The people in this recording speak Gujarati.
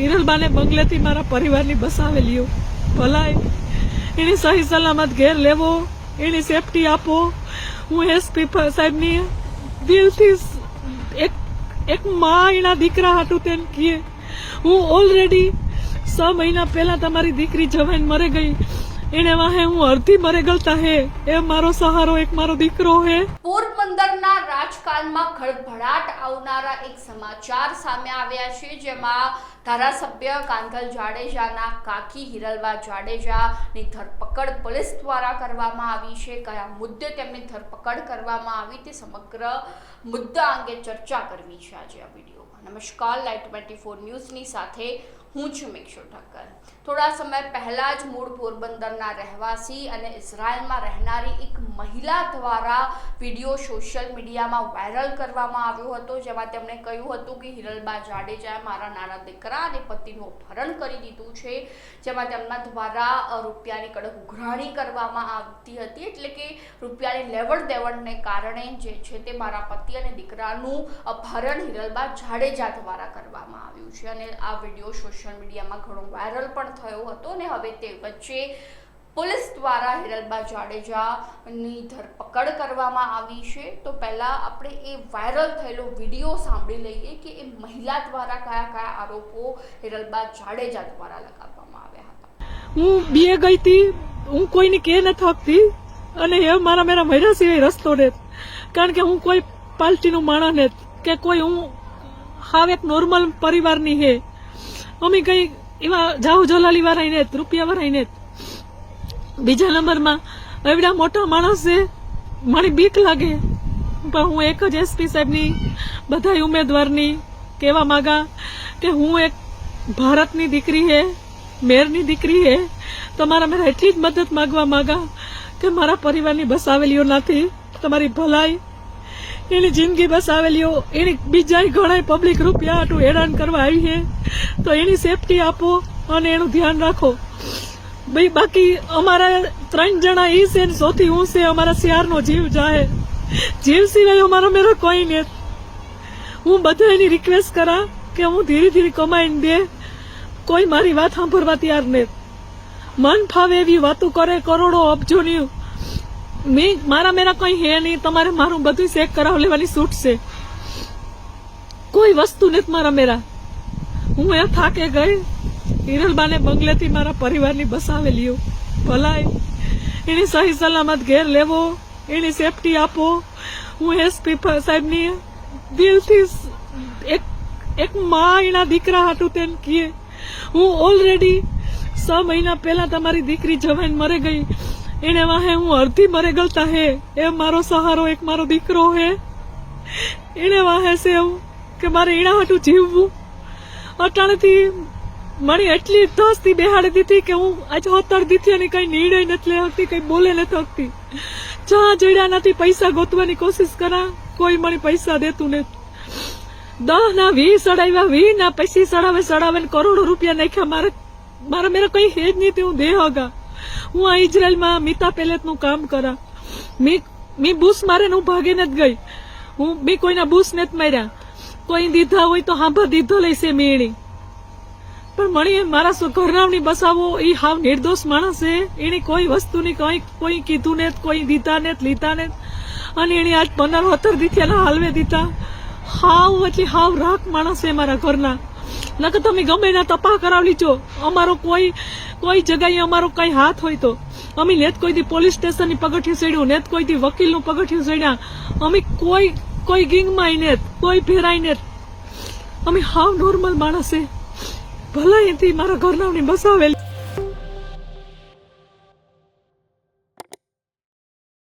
હિરલબાને બંગલેથી મારા પરિવારની બસાવેલીઓ ભલાય. એની સહી સલામત ઘેર લેવો. એની સેફટી આપો. હું એસપી સાહેબની દિલથી એક એક માં એના દીકરા હાટું તેમ કહે હું ઓલરેડી છ મહિના પહેલાં તમારી દીકરી જવાન મરે ગઈ. એને વાહે હું અર્ધી મરે ગલતા હે. એ મારો સહારો, એક મારો દીકરો હે. પોરબંદરના રાજકારણમાં ખળભળાટ આવનારા એક સમાચાર સામે આવ્યા છે, જેમાં ધારાસભ્ય કાંધલ જાડેજાના કાકી હિરલબા જાડેજાની ધરપકડ પોલીસ દ્વારા કરવામાં આવી છે. કયા મુદ્દે તેમની ધરપકડ કરવામાં આવી તે સમગ્ર મુદ્દા અંગે ચર્ચા કરવી છે આજે આ વિડીયોમાં. નમસ્કાર લાઈટ ટ્વેન્ટી ફોર ન્યૂઝની સાથે હું છું મિક્ષુ ઠક્કર થોડા સમય પહેલાં જ મૂળ પોરબંદરના રહેવાસી અને ઇઝરાયલમાં રહેનારી એક મહિલા દ્વારા વીડિયો સોશિયલ મીડિયામાં વાયરલ કરવામાં આવ્યો હતો, જેમાં તેમણે કહ્યું હતું કે હિરલબા જાડેજાએ મારા નાના દીકરા અને પતિનું અપહરણ કરી દીધું છે, જેમાં તેમના દ્વારા રૂપિયાની કડક ઉઘરાણી કરવામાં આવતી હતી, એટલે કે રૂપિયાની લેવડ દેવડને કારણે જે છે તે મારા પતિ અને દીકરાનું અપહરણ હિરલબા જાડેજા દ્વારા કરવામાં આવ્યું છે. અને આ વીડિયો સોશિયલ મીડિયામાં ઘણો વાયરલ પણ થયો હતો અને હવે તે વચ્ચે પોલીસ દ્વારા હિરલબા જાડેજાની ધરપકડ કરવામાં આવી છે. તો પહેલાં આપણે એ વાયરલ થયેલો વીડિયો સાંભળી લઈએ કે એ મહિલા દ્વારા કયા કયા આરોપો હિરલબા જાડેજા દ્વારા લગાવવામાં આવ્યા હતા. હું બીએ ગઈ હતી, હું કોઈને કે ન થકતી અને એ મારા મેરા મહિના સિવાય રસ્તો ને કારણ કે હું કોઈ પાર્ટીનું માણસ ને કે કોઈ હું, હાવ એક નોર્મલ પરિવારની હે. અમે કઈ એવા જાહુ જલાલી વાળા ને રૂપિયા વાળા ને બીજા નંબરમાં, એવડા મોટા માણસ છે મને બીક લાગે. પણ હું એક જ એસપી સાહેબની બધા ઉમેદવારની કહેવા માંગા કે હું એક ભારતની દીકરી હે, મેરની દીકરી હે. તમારા મેં એટલી જ મદદ માંગવા માંગા કે મારા પરિવારની બસાવેલીઓ નથી. તમારી ભલાઈ એની જિંદગી બસાવેલીઓ એની બીજા ઘણા પબ્લિક રૂપિયા આટલું હેરાન કરવા આવી છે. તો એની સેફટી આપો અને એનું ધ્યાન રાખો. ભાઈ બાકી અમારા ત્રણ જણા ઈ છે ને સૌથી હું છે, અમારા શિયારનો જીવ જાય જીવ સિવાય અમારો મેરો કોઈ નહીં હું બધાની રિક્વેસ્ટ કરા કે હું ધીરે ધીરે કમાઈને દે. કોઈ મારી વાત સાંભળવા તૈયાર નહીં મન ફાવે એવી વાતો કરે, કરોડો અબજોની મેં મારા મેરા કંઈ હે નહીં, તમારે મારું બધું ચેક કરાવ લેવાની છૂટ છે. કોઈ વસ્તુ નથી મારા મેરા. હું એ થાકે ગઈ, હિરલબાને બંગલેથી મારા પરિવારની બસાવેલીઓ ભલાય એની સહી સલામત ઘેર લેવો, એની સેફટી આપો. હું એસપી સાહેબની દિલથી એક એક માં એના દીકરા હાટું તેમ કીએ. હું ઓલરેડી છ મહિના પહેલા તમારી દીકરી જવાઈને મરે ગઈ. એને વાહે હું અડધી મરે ગલતા હે એ મારો સહારો એક મારો દીકરો હે એને વાહે છે એવું કે મારે એના હાટું જીવવું અટાણેથી મને એટલી ધસથી બેહાડી દીધી કે હું આજ હોતર દીધી અને કઈ નિર્ણય નથી લઈ શકતી કઈ બોલે નથી શકતી જ્યાં જડ્યા નથી પૈસા ગોતવાની કોશિશ કરા કોઈ મને પૈસા દેતું નથી દહ ના વી સડાવ્યા વી ના પૈસી સડાવે સડાવે કરોડો રૂપિયા નાખ્યા મારે મારા મેરા કઈ હેજ નહીં તે હું દેહ હગા હું આ ઇઝરાયલમાં મિતા પેલેટનું કામ કરા. મી મી બુશ મારે હું ભાગીને જ ગઈ. હું બી કોઈના બૂસ નથી માર્યા. કોઈ દીધા હોય તો હાંભા દીધો લઈશે મેણી. પણ મણી, મારા ઘરનાવની બસાવો એ હાવ નિર્દોષ માણસ છે એને કોઈ વસ્તુની કંઈ, કોઈ કીધું ને કોઈ દીધા ને લીધા ને અને એને આજ પંદર વતર દીથિયાના હાલવે દીધા. હાવ એટલે હાવ રાખ માણસ છે મારા ઘરના. નકર તમે ગમે એના તપાહ કરાવી લીજો અમારો કોઈ કોઈ જગ્યાએ અમારો કઈ હાથ હોય તો. અમે નેત કોઈ દી પોલીસ સ્ટેશનની પગથિયું ચડ્યું નેત કોઈ દી વકીલનું પગથિયું ચડ્યા અમે કોઈ કોઈ ગીંગમાં નેત, કોઈ ફેરાય નેત. અમે હાવ નોર્મલ માણસ. ભલે એથી મારા ઘરનાવની બસાવેલી.